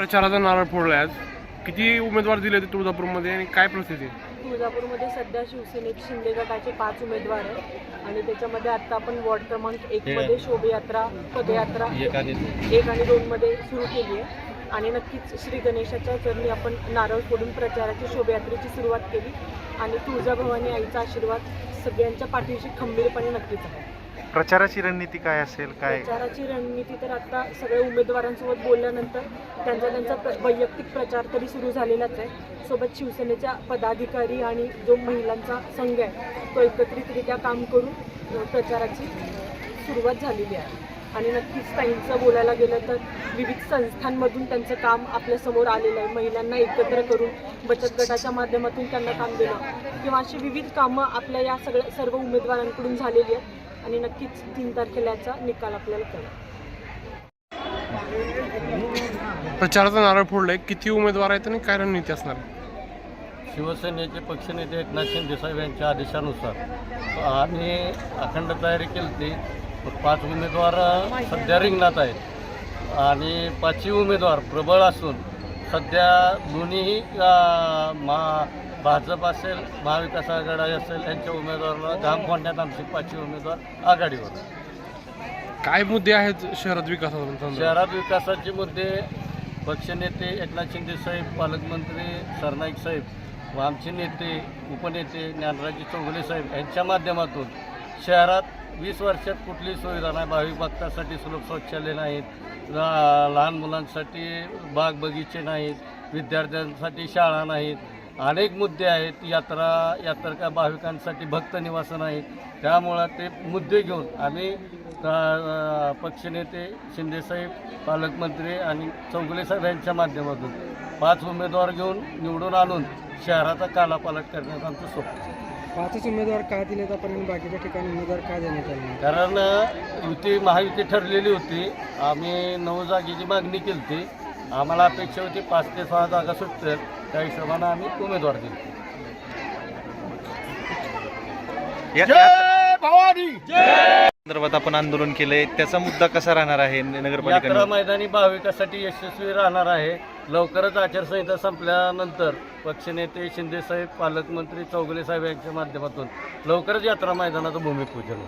प्रचाराचा नारळ फोडलाय आज. किती उमेदवार दिले होते तुळजापूरमध्ये आणि काय परिस्थिती? आहे? तुळजापूरमध्ये सध्या शिवसेनेचे शिंदे गटाचे पाच उमेदवार आहेत आणि त्याच्यामध्ये आता आपण वॉर्ड क्रमांक एक मध्ये शोभयात्रा पदयात्रा एक आणि दोन मध्ये सुरू केली आहे. आणि नक्कीच श्री गणेशाच्या चरणी आपण नारळ फोडून प्रचाराची शोभायात्रेची सुरुवात केली. आणि तुळजाभवानी आईचा आशीर्वाद सगळ्यांच्या पाठीशी खंबीरपणे नक्कीच आहे. प्रचाराची रणनीती काय असेल? काय? प्रचाराची रणनीती तर आता सगळ्या उमेदवारांसोबत बोलल्यानंतर त्यांचा त्यांचा प्र- वैयक्तिक प्रचार तरी सुरू झालेलाच आहे. सोबत शिवसेनेच्या पदाधिकारी आणि जो महिलांचा संघ आहे तो एकत्रितरित्या काम करून प्रचाराची सुरुवात झालेली आहे. आणि नक्कीच ताईंचं बोलायला गेलं तर विविध संस्थांमधून त्यांचं काम आपल्यासमोर आलेलं आहे. महिलांना एकत्र करून बचत गटाच्या माध्यमातून त्यांना काम देणं किंवा अशी विविध कामं आपल्या या सगळ्या सर्व उमेदवारांकडून झालेली आहेत. आणि नक्कीच तीन तारखेला याचा निकाल आपल्याला कळेल. प्रचाराचा नारळ फोडलाय. किती उमेदवार आहेत आणि काय रणनीती असणार शिवसेनेचे पक्षनेते एकनाथ शिंदे साहेब यांच्या आदेशानुसार. आम्ही अखंड तयारी केली होती पाच उमेदवार सध्या रिंगणात आहेत. आणि पाचही उमेदवार प्रबळ असून सध्या दोन्हीही महा भाजप असेल महाविकास आघाडी असेल यांच्या उमेदवाराला घाम फोडण्यात आमचे पाचही उमेदवार आघाडीवर काय मुद्दे आहेत शहरात विकासाचा शहरात विकासाचे मुद्दे पक्षनेते एकनाथ शिंदे साहेब पालकमंत्री सरनाईक साहेब व आमचे नेते उपनेते ज्ञानराजे चौगुले साहेब यांच्या माध्यमातून शहरात वीस वर्षात कुठलीही सुविधा नाही. भाविक भक्तासाठी सुलभ शौचालय नाहीत लहान मुलांसाठी बाग बगीचे नाहीत विद्यार्थ्यांसाठी शाळा नाहीत अनेक मुद्दे आहेत यात्रा यात्रा भाविकांसाठी भक्त निवास नाहीत त्यामुळं ते मुद्दे घेऊन आम्ही पक्षनेते शिंदेसाहेब पालकमंत्री आणि चौगुले साहेब यांच्या माध्यमातून पाच उमेदवार घेऊन निवडून आणून शहराचा कालापालट करण्यात आमचं स्वप्न आहे. पाचच उमेदवार का दिलेत आपण बाकीच्या ठिकाणी उमेदवार का देण्यात आले? कारण युती महायुती ठरलेली होती आम्ही नऊ जागेची मागणी केली होती आम्हाला अपेक्षा होती पाच ते सहा जागा सुटतील. त्या हिशोबानं आम्ही उमेदवार दिले संदर्भात आपण आंदोलन केलंय. त्याचा मुद्दा कसा राहणार आहे यात्रा नगरपालिका मैदानी भाविकासाठी यशस्वी राहणार आहे. लवकरच आचारसंहिता संपल्यानंतर पक्षनेते शिंदेसाहेब पालकमंत्री चौगुले साहेब यांच्या माध्यमातून लवकरच यात्रा मैदानाचं भूमिपूजन